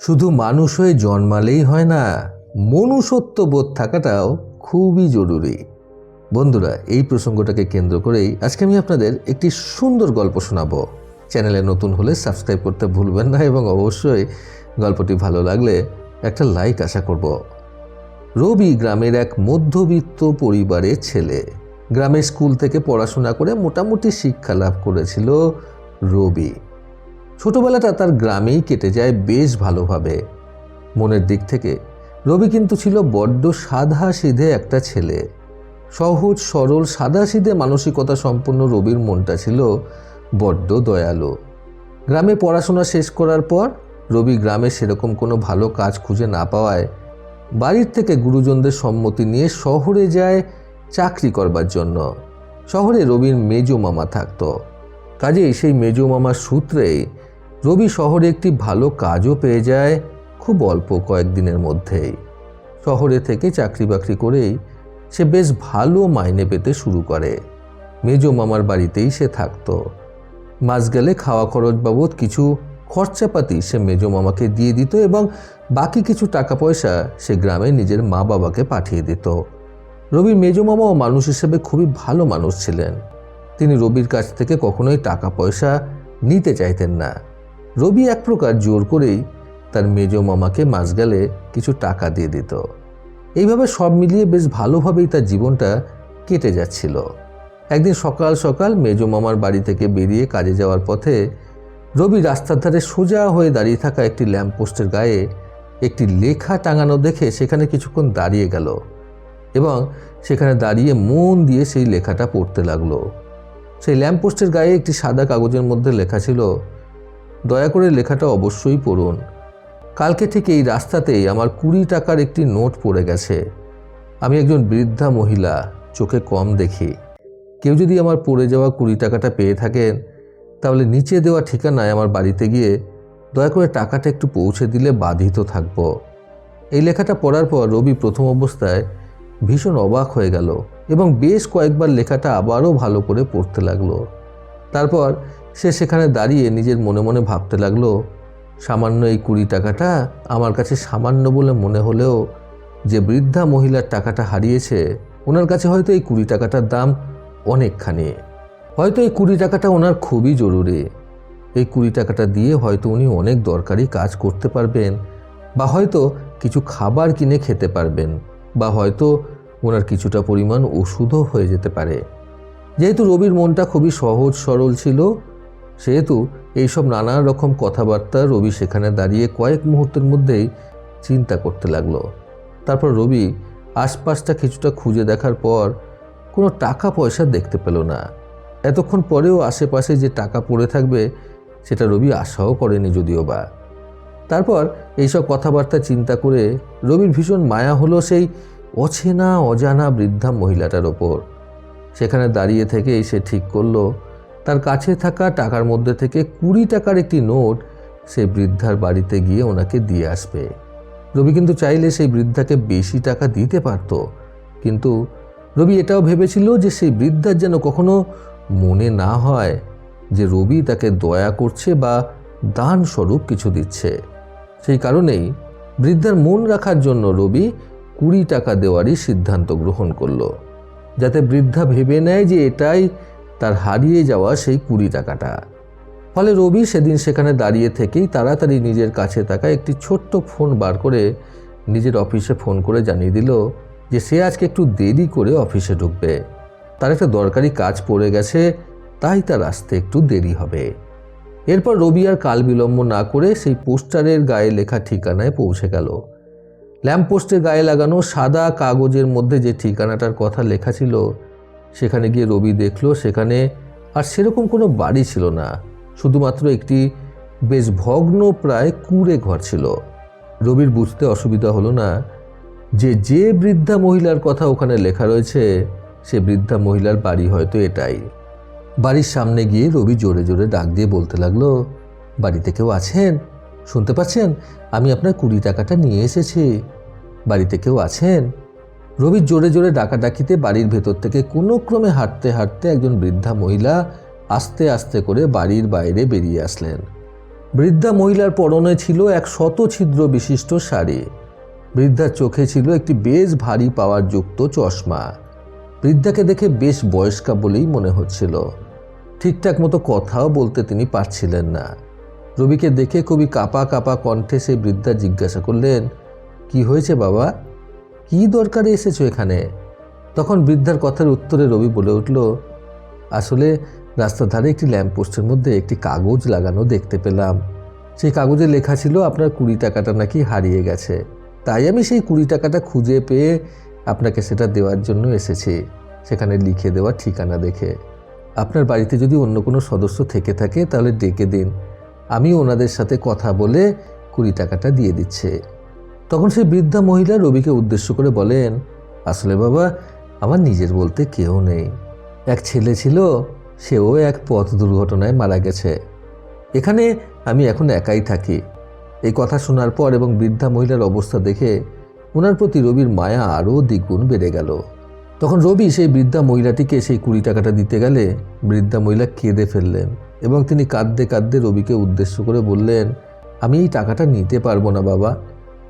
শুধু মানুষ হয়ে জন্মালেই হয় না মনুষ্যত্ব বোধ থাকাটাও খুবই জরুরি। বন্ধুরা, এই প্রসঙ্গটাকে কেন্দ্র করেই আজকে আমি আপনাদের একটি সুন্দর গল্প শোনাবো। চ্যানেলে নতুন হলে সাবস্ক্রাইব করতে ভুলবেন না এবং অবশ্যই গল্পটি ভালো লাগলে একটা লাইক আশা করব। রবি গ্রামের এক মধ্যবিত্ত পরিবারের ছেলে। গ্রামের স্কুল থেকে পড়াশোনা করে মোটামুটি শিক্ষা লাভ করেছিল রবি। ছোটবেলাটা তার গ্রামেই কেটে যায় বেশ ভালোভাবে। মনের দিক থেকে, রবি কিন্তু ছিল বড্ড সাদা সিধে একটা ছেলে। সহজ, সরল সাদা সিধে মানসিকতা সম্পন্ন রবির মনটা ছিল বড্ড দয়ালু। গ্রামে পড়াশোনা শেষ করার পর, রবি গ্রামে সেরকম কোনো ভালো কাজ খুঁজে না পাওয়ায় বাড়ির থেকে গুরুজনদের সম্মতি নিয়ে শহরে যায় চাকরি করবার জন্য। শহরে রবির মেজো মামা থাকত। কাজেই সেই মেজো মামার সূত্রেই রবি শহরে একটি ভালো কাজও পেয়ে যায় খুব অল্প কয়েকদিনের মধ্যেই। শহরে থেকে চাকরি বাকরি করেই সে বেশ ভালো মাইনে পেতে শুরু করে। মেজো মামার বাড়িতেই সে থাকতো। মাস গেলে খাওয়া খরচ বাবদ কিছু খরচাপাতি সে মেজো মামাকে দিয়ে দিত এবং বাকি কিছু টাকা পয়সা সে গ্রামে নিজের মা বাবাকে পাঠিয়ে দিত। রবির মেজো মামাও মানুষ হিসেবে খুবই ভালো মানুষ ছিলেন। তিনি রবির কাছ থেকে কখনোই টাকা পয়সা নিতে চাইতেন না। রবি এক প্রকার জোর করেই তার মেজ মামাকে মাস গেলে কিছু টাকা দিয়ে দিত। এইভাবে সব মিলিয়ে বেশ ভালোভাবেই তার জীবনটা কেটে যাচ্ছিল। একদিন সকাল সকাল মেজ মামার বাড়ি থেকে বেরিয়ে কাজে যাওয়ার পথে রবি রাস্তার ধারে সোজা হয়ে দাঁড়িয়ে থাকা একটি ল্যাম্পপোস্টের গায়ে একটি লেখা টাঙানো দেখে সেখানে কিছুক্ষণ দাঁড়িয়ে গেল এবং সেখানে দাঁড়িয়ে মন দিয়ে সেই লেখাটা পড়তে লাগল। সেই ল্যাম্পপোস্টের গায়ে একটি সাদা কাগজের মধ্যে লেখা ছিল দয়া করে লেখাটা অবশ্যই পড়ুন। কালকে ঠিক এই রাস্তাতেই আমার কুড়ি টাকার একটি নোট পড়ে গেছে। আমি একজন বৃদ্ধা মহিলা, চোখে কম দেখি। কেউ যদি আমার পড়ে যাওয়া কুড়ি টাকাটা পেয়ে থাকেন, তাহলে নিচে দেওয়া ঠিকানায় আমার বাড়িতে গিয়ে দয়া করে টাকাটা একটু পৌঁছে দিলে বাধিত থাকব। এই লেখাটা পড়ার পর রবি প্রথম অবস্থায় ভীষণ অবাক হয়ে গেল এবং বেশ কয়েকবার লেখাটা আবারও ভালো করে পড়তে লাগল। তারপর সে সেখানে দাঁড়িয়ে নিজের মনে মনে ভাবতে লাগল, সামান্য এই কুড়ি টাকাটা আমার কাছে সামান্য বলে মনে হলেও যে বৃদ্ধা মহিলার টাকাটা হারিয়েছে, ওনার কাছে হয়তো এই কুড়ি টাকাটার দাম অনেকখানি। হয়তো এই কুড়ি টাকাটা ওনার খুবই জরুরি। এই কুড়ি টাকাটা দিয়ে হয়তো উনি অনেক দরকারি কাজ করতে পারবেন বা হয়তো কিছু খাবার কিনে খেতে পারবেন বা হয়তো ওনার কিছুটা পরিমাণ ওষুধও হয়ে যেতে পারে। যেহেতু রবির মনটা খুবই সহজ সরল ছিল সেহেতু এইসব নানা রকম কথাবার্তা রবি সেখানে দাঁড়িয়ে কয়েক মুহূর্তের মধ্যেই চিন্তা করতে লাগল। তারপর রবি আশপাশটা কিছুটা খুঁজে দেখার পর কোনো টাকা পয়সা দেখতে পেল না। এতক্ষণ পরেও আশেপাশে যে টাকা পড়ে থাকবে, সেটা রবি আশাও করেনি যদিও বা। তারপর এইসব কথাবার্তা চিন্তা করে রবির ভীষণ মায়া হলো সেই অচেনা অজানা বৃদ্ধা মহিলাটার ওপর। সেখানে দাঁড়িয়ে থেকেই সে ঠিক করল তার কাছে থাকা টাকার মধ্যে থেকে কুড়ি টাকার একটি নোট সেই বৃদ্ধার বাড়িতে গিয়ে ওনাকে দিয়ে আসবে। রবি কিন্তু চাইলে সেই বৃদ্ধাকে বেশি টাকা দিতে পারত, কিন্তু রবি এটাও ভেবেছিল যে সেই বৃদ্ধার যেন কখনো মনে না হয় যে রবি তাকে দয়া করছে বা দান স্বরূপ কিছু দিচ্ছে। সেই কারণেই বৃদ্ধার মন রাখার জন্য রবি কুড়ি টাকা দেওয়ারই সিদ্ধান্ত গ্রহণ করল, যাতে বৃদ্ধা ভেবে নেয় যে এটাই তার হারিয়ে যাওয়া সেই কুড়ি টাকাটা। ফলে রবি সেদিন সেখানে দাঁড়িয়ে থেকেই তাড়াতাড়ি নিজের কাছে থাকা একটি ছোট্ট ফোন বার করে নিজের অফিসে ফোন করে জানিয়ে দিল যে সে আজকে একটু দেরি করে অফিসে ঢুকবে। তার একটা দরকারি কাজ পড়ে গেছে, তাই তার আসতে একটু দেরি হবে। এরপর রবি আর কাল বিলম্ব না করে সেই পোস্টারের গায়ে লেখা ঠিকানায় পৌঁছে গেল। ল্যাম্পপোস্টের গায়ে লাগানো সাদা কাগজের মধ্যে যে ঠিকানাটার কথা লেখা ছিল সেখানে গিয়ে রবি দেখল, সেখানে আর সেরকম কোনো বাড়ি ছিল না। শুধুমাত্র একটি বেশ ভগ্ন প্রায় কুঁড়ে ঘর ছিল। রবির বুঝতে অসুবিধা হলো না যে যে বৃদ্ধা মহিলার কথা ওখানে লেখা রয়েছে, সে বৃদ্ধা মহিলার বাড়ি হয়তো এটাই। বাড়ির সামনে গিয়ে রবি জোরে জোরে ডাক দিয়ে বলতে লাগল, বাড়িতে কেউ আছেন? শুনতে পাচ্ছেন? আমি আপনার কুড়ি টাকাটা নিয়ে এসেছি। বাড়িতে কেউ আছেন? রবির জোরে জোরে ডাকাডাকিতে বাড়ির ভেতর থেকে কোনো ক্রমে হাঁটতে হাঁটতে একজন বৃদ্ধা মহিলা আস্তে আস্তে করে বাড়ির বাইরে বেরিয়ে আসলেন। বৃদ্ধা মহিলার পরনে ছিল এক শত ছিদ্র বিশিষ্ট শাড়ি। বৃদ্ধার চোখে ছিল একটি বেশ ভারী পাওয়ার যুক্ত চশমা। বৃদ্ধাকে দেখে বেশ বয়স্কা বলেই মনে হচ্ছিল। ঠিকঠাক মতো কথাও বলতে তিনি পারছিলেন না। রবিকে দেখে কবি কাপা কাপা কণ্ঠে সেই বৃদ্ধা জিজ্ঞাসা করলেন, কি হয়েছে বাবা? কি দরকারে এসেছ এখানে? তখন বৃদ্ধার কথার উত্তরে রবি বলে উঠল, আসলে রাস্তার ধারে একটি ল্যাম্পপোস্টের মধ্যে একটি কাগজ লাগানো দেখতে পেলাম। সেই কাগজে লেখা ছিল, আপনার কুড়ি টাকাটা নাকি হারিয়ে গেছে। তাই আমি সেই কুড়ি টাকাটা খুঁজে পেয়ে আপনাকে সেটা দেওয়ার জন্য এসেছি। সেখানে লিখে দেওয়ার ঠিকানা দেখে। আপনার বাড়িতে যদি অন্য কোনো সদস্য থেকে থাকে, তাহলে ডেকে দিন। আমি ওনাদের সাথে কথা বলে কুড়ি টাকাটা দিয়ে দিচ্ছে তখন সেই বৃদ্ধা মহিলা রবিকে উদ্দেশ্য করে বলেন, আসলে বাবা, আমার নিজের বলতে কেউ নেই। এক ছেলে ছিল, সেও এক পথ দুর্ঘটনায় মারা গেছে। এখানে আমি এখন একাই থাকি। এই কথা শোনার পর এবং বৃদ্ধা মহিলার অবস্থা দেখে ওনার প্রতি রবির মায়া আরও দ্বিগুণ বেড়ে গেল। তখন রবি সেই বৃদ্ধা মহিলাটিকে সেই কুড়ি টাকাটা দিতে গেলে বৃদ্ধা মহিলা কেঁদে ফেললেন এবং তিনি কাঁদতে কাঁদতে রবিকে উদ্দেশ্য করে বললেন, আমি এই টাকাটা নিতে পারব না বাবা।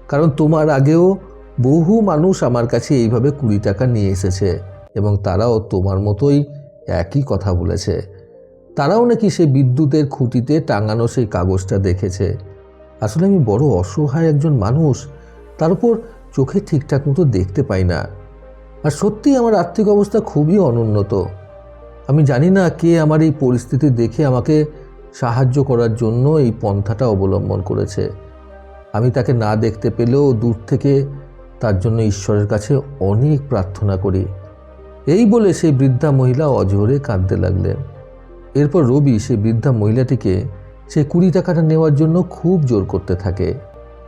কারণ তোমার আগেও বহু মানুষ আমার কাছে এইভাবে কুড়ি টাকা নিয়ে এসেছে এবং তারাও তোমার মতোই একই কথা বলেছে। তারাও নাকি সেই বিদ্যুতের খুঁটিতে টাঙানো সেই কাগজটা দেখেছে। আসলে আমি বড় অসহায় একজন মানুষ, তার উপর চোখে ঠিকঠাক মতো দেখতে পাই না। আর সত্যি আমার আর্থিক অবস্থা খুবই অনুন্নত। আমি জানি না কে আমার এই পরিস্থিতি দেখে আমাকে সাহায্য করার জন্য এই পন্থাটা অবলম্বন করেছে। আমি তাকে না দেখতে পেলেও দূর থেকে তার জন্য ঈশ্বরের কাছে অনেক প্রার্থনা করি। এই বলে সেই বৃদ্ধা মহিলা অজোরে কাঁদতে লাগলেন। এরপর রবি সেই বৃদ্ধা মহিলাটিকে সেই কুড়ি টাকাটা নেওয়ার জন্য খুব জোর করতে থাকে।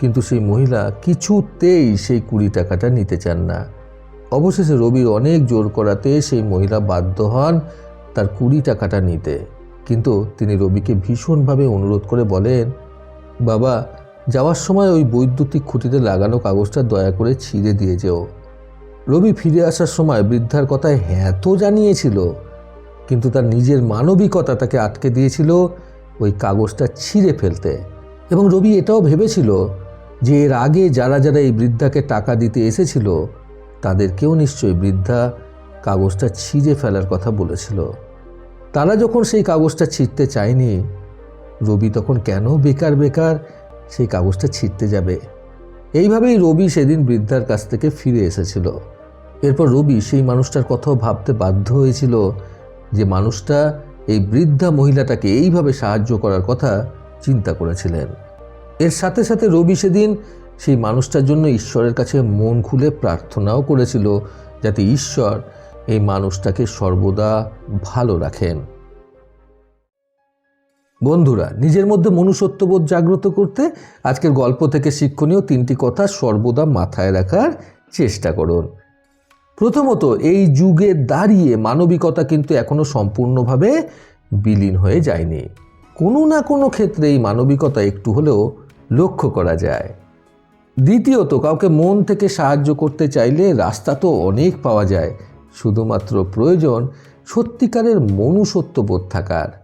কিন্তু সেই মহিলা কিছুতেই সেই কুড়ি টাকাটা নিতে চান না। অবশেষে রবির অনেক জোর করাতে সেই মহিলা বাধ্য হন তার কুড়ি টাকাটা নিতে। কিন্তু তিনি রবিকে ভীষণভাবে অনুরোধ করে বলেন, বাবা যাওয়ার সময় ওই বৈদ্যুতিক খুঁটিতে লাগানো কাগজটা দয়া করে ছিঁড়ে দিয়ে যেও। রবি ফিরে আসার সময় বৃদ্ধার কথায় হ্যাঁ তো জানিয়েছিল। কিন্তু তার নিজের মানবিকতা তাকে আটকে দিয়েছিল ওই কাগজটা ছিঁড়ে ফেলতে। এবং রবি এটাও ভেবেছিল যে এর আগে যারা যারা এই বৃদ্ধাকে টাকা দিতে এসেছিল, তাদেরকেও নিশ্চয়ই বৃদ্ধা কাগজটা ছিঁড়ে ফেলার কথা বলেছিল। তারা যখন সেই কাগজটা ছিঁড়তে চায়নি, রবি তখন কেন বেকার বেকার সেই কাগজটা ছিঁড়তে যাবে। এইভাবেই রবি সেদিন বৃদ্ধার কাছ থেকে ফিরে এসেছিল। এরপর রবি সেই মানুষটার কথাও ভাবতে বাধ্য হয়েছিল যে মানুষটা এই বৃদ্ধা মহিলাটাকে এইভাবে সাহায্য করার কথা চিন্তা করেছিলেন। এর সাথে সাথে রবি সেদিন সেই মানুষটার জন্য ঈশ্বরের কাছে মন খুলে প্রার্থনাও করেছিল যাতে ঈশ্বর এই মানুষটাকে সর্বদা ভালো রাখেন। বন্ধুরা, নিজের মধ্যে মনুষ্যত্ববোধ জাগ্রত করতে আজকের গল্প থেকে শিক্ষণীয় তিনটি কথা সর্বদা মাথায় রাখার চেষ্টা করুন। প্রথমত, এই যুগে দাঁড়িয়ে মানবিকতা কিন্তু এখনও সম্পূর্ণভাবে বিলীন হয়ে যায়নি। কোনো না কোনো ক্ষেত্রে এই মানবিকতা একটু হলেও লক্ষ্য করা যায়। দ্বিতীয়ত, কাউকে মন থেকে সাহায্য করতে চাইলে রাস্তা তো অনেক পাওয়া যায়, শুধুমাত্র প্রয়োজন সত্যিকারের মনুষ্যত্ববোধ থাকার।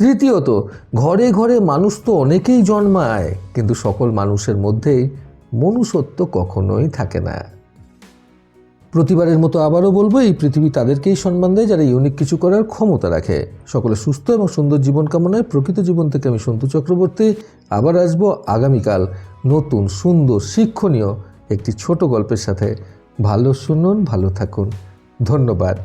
তৃতীয়ত, ঘরে ঘরে মানুষ তো অনেকেই জন্মায়, কিন্তু সকল মানুষের মধ্যেই মনুষ্যত্ব কখনোই থাকে না। প্রতিবারের মতো আবারও বলব, এই পৃথিবী তাদেরকেই সম্মান দেয় যারা ইউনিক কিছু করার ক্ষমতা রাখে। সকলে সুস্থ এবং সুন্দর জীবন কামনায় প্রকৃত জীবন থেকে আমি সন্তু চক্রবর্তী। আবার আসব আগামীকাল নতুন সুন্দর শিক্ষণীয় একটি ছোট গল্পের সাথে। ভালো শুনুন, ভালো থাকুন। ধন্যবাদ।